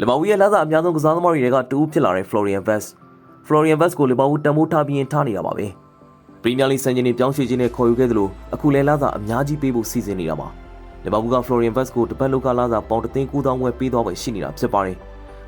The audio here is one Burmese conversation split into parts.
လီဗာပူးရဲ့လက်စားအများဆုံးကစားသမားတွေကတူးဖြစ်လာတဲ့ Florian Vest Florian Vest ကိုလီဗာပူးတန်မိုးထားပြီးရင်ထားနေတာပါပဲပရီးမီးယားလိစံချင်းတွေပြောင်းရွှေ့ခြင်းနဲ့ခေါ်ယူခဲ့သလိုအခုလည်းလက်စားအများကြီးပေးဖို့စီစဉ်နေတာပါလီဗာပူးက Florian Vest ကိုတပတ်လောက်ကလက်စားပေါင်တသိန်း9000ဝယ်ပေးသွားပဲရှိနေတာဖြစ်ပါတယ်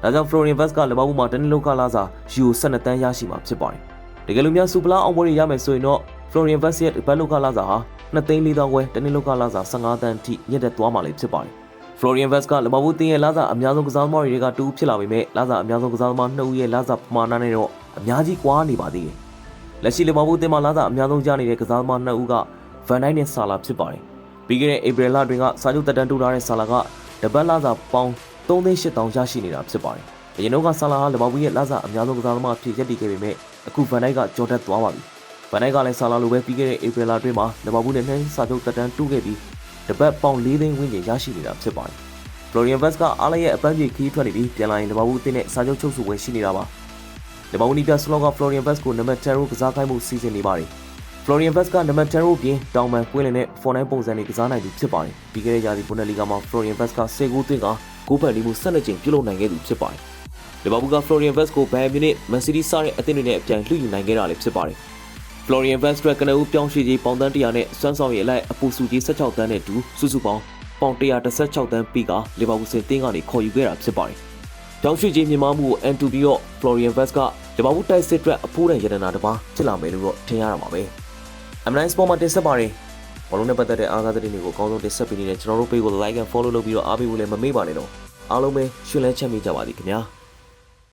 ဒါကြောင့် Florian Vest ကလီဗာပူးမှာတနည်းလောက်ကလက်စားယူ12တန်းရရှိမှာဖြစ်ပါတယ်တကယ်လို့များစူပလာအောင်ပွဲတွေရမယ်ဆိုရင်တော့ Florian Vest ရဲ့တပတ်လောက်ကလက်စားဟာ2သိန်း4000ဝယ်တနည်းလောက်ကလက်စား15တန်းအထိညက်တက်သွားမှာလည်းဖြစ်ပါတယ် Florian Vest ကလမဘူးတင်းရဲ့လာစာအများဆုံးကစားသမားတွေကတူဖြစ်လာပေမဲ့လာစာအများဆုံးကစားသမားနှစ်ဦးရဲ့လာစာပမာဏနဲ့တော့အများကြီးကွာနေပါသေးတယ်။လက်ရှိလမဘူးတင်းမှာလာစာအများဆုံးရနေတဲ့ကစားသမားနှစ်ဦးက Van Dijk နဲ့ Salah ဖြစ်ပါတယ်။ပြီးခဲ့တဲ့ April လတွင်ကစာချုပ်တက်တန်းတူထားတဲ့ Salah ကတပတ်လာစာပေါင်း3800ရရှိနေတာဖြစ်ပါတယ်။အရင်တော့က Salah ဟာလမဘူးရဲ့လာစာအများဆုံးကစားသမားဖြစ်ရပ်တည်ခဲ့ပေမဲ့အခု Van Dijk ကကြော်တက်သွားပါပြီ။ Van Dijk ကလည်း Salah လိုပဲပြီးခဲ့တဲ့ April လတွင်မှာလမဘူးနဲ့နှိုင်းစာချုပ်တက်တန်းတူခဲ့ပြီး တပတ်ပေါင်း4သိန်းဝန်းကျင်ရရှိနေတာဖြစ်ပါတယ်။ Florian Vest ကအားလည်းရဲ့အပန်းပြေခီးထွက်နေပြီးပြန်လာရင်လဘာဘူးအသင်းနဲ့စာချုပ်ချုပ်ဆိုပွဲရှိနေတာပါ။လဘာဘူးနီပြစလောက Florian Vest ကိုနံပါတ်10ရိုးကစားခိုင်းမှုစီစဉ်နေပါတယ်။ Florian Vest ကနံပါတ်10ရိုးပြင်တောင်ပန်ကွင်းလင်နဲ့4-9ပုံစံနဲ့ကစားနိုင်သူဖြစ်ပါတယ်။ပြီးခဲ့တဲ့ရာသီဘွန်ဒလီဂါမှာ Florian Vest က10ဂိုးသွင်းကဂိုးဖန်လီမှု12ကြိမ်ပြုလုပ်နိုင်ခဲ့သူဖြစ်ပါတယ်။လဘာဘူးက Florian Vest ကိုဘယ်မြူနစ် Man City စတဲ့အသင်းတွေနဲ့အပြိုင်လှည့်ယူနိုင်ခဲ့တာလည်းဖြစ်ပါတယ်။ Florian Vest ရက်ကနဦးပြောင်းရွှေ့ကြီးပေါင်တန်း100နဲ့စွမ်းဆောင်ရည်အလိုက်အပူစုကြီး16တန်းနဲ့တူစုစုပေါင်းပေါင်116တန်းပြီးကလီဗာပူးစင်တင်းကနေခေါ်ယူခဲ့တာဖြစ်ပါတယ်။တောင်ရွှေကြီးမြန်မာမှုကိုအန်တူပြီးတော့ Florian Vest ကလီဗာပူးတိုက်စစ်အတွက်အဖိုးတန်ရတနာတစ်ပါးဖြစ်လာမယ်လို့တော့ထင်ရတာပါပဲ။ M9 Sport မှာတင်ဆက်ပါတယ်။ဘောလုံးနဲ့ပတ်သက်တဲ့အားကစားသတင်းတွေကိုအကောင်းဆုံးတင်ဆက်ပေးနေတဲ့ကျွန်တော်တို့ page ကို like and follow လုပ်ပြီးတော့အားပေးဖို့လည်းမမေ့ပါနဲ့တော့။အားလုံးပဲရှင်လန်းချမ်းမြေ့ကြပါသည်ခင်ဗျာ။